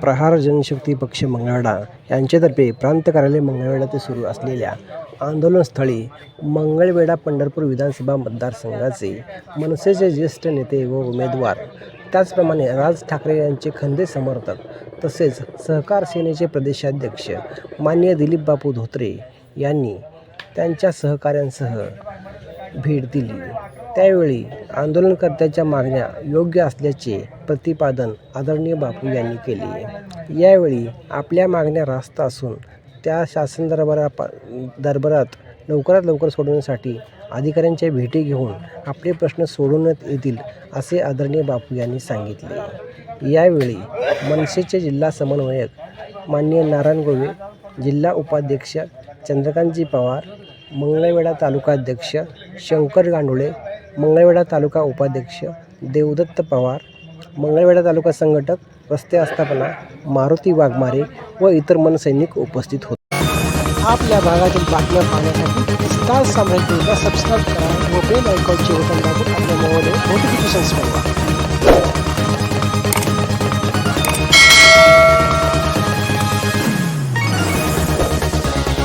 प्रहार जनशक्ती पक्ष मंगळडा यांच्यातर्फे प्रांत कार्यालय मंगळवेढा ते सुरू असलेल्या आंदोलनस्थळी मंगळवेढा पंढरपूर विधानसभा मतदारसंघाचे मनसेचे ज्येष्ठ नेते व उमेदवार त्याचप्रमाणे राज ठाकरे यांचे खंदे समर्थक तसेच सहकार सेनेचे प्रदेशाध्यक्ष माननीय दिलीप बापू धोत्रे यांनी त्यांच्या सहकाऱ्यांसह भेट दिली. त्यावेळी आंदोलनकर्त्याच्या मागण्या योग्य असल्याचे प्रतिपादन आदरणीय बापू यांनी केले. यावेळी आपल्या मागण्या रास्त असून त्या शासन दरबारा दरबारात लवकरात लवकर सोडवण्यासाठी अधिकाऱ्यांच्या भेटी घेऊन आपले प्रश्न सोडवण्यात येतील असे आदरणीय बापू यांनी सांगितले. यावेळी मनसेचे जिल्हा समन्वयक माननीय नारायण गोवे जिल्हा उपाध्यक्ष चंद्रकांतजी पवार मंगळवेढा तालुकाध्यक्ष शंकर गांडुळे मंगळवेढा तालुका उपाध्यक्ष देवदत्त पवार मंगळवेढा तालुका संघटक रस्ते आस्थापना मारुती वाघमारे व इतर मनसैनिक उपस्थित होते. आपल्या भागातील बातम्या पाहण्यासाठी स्टार साम्राज्याला सबस्क्राईब करा व बेल आयकॉनचे बटन दाबून आपल्या मोबाईलवर नोटिफिकेशन्स मिळवा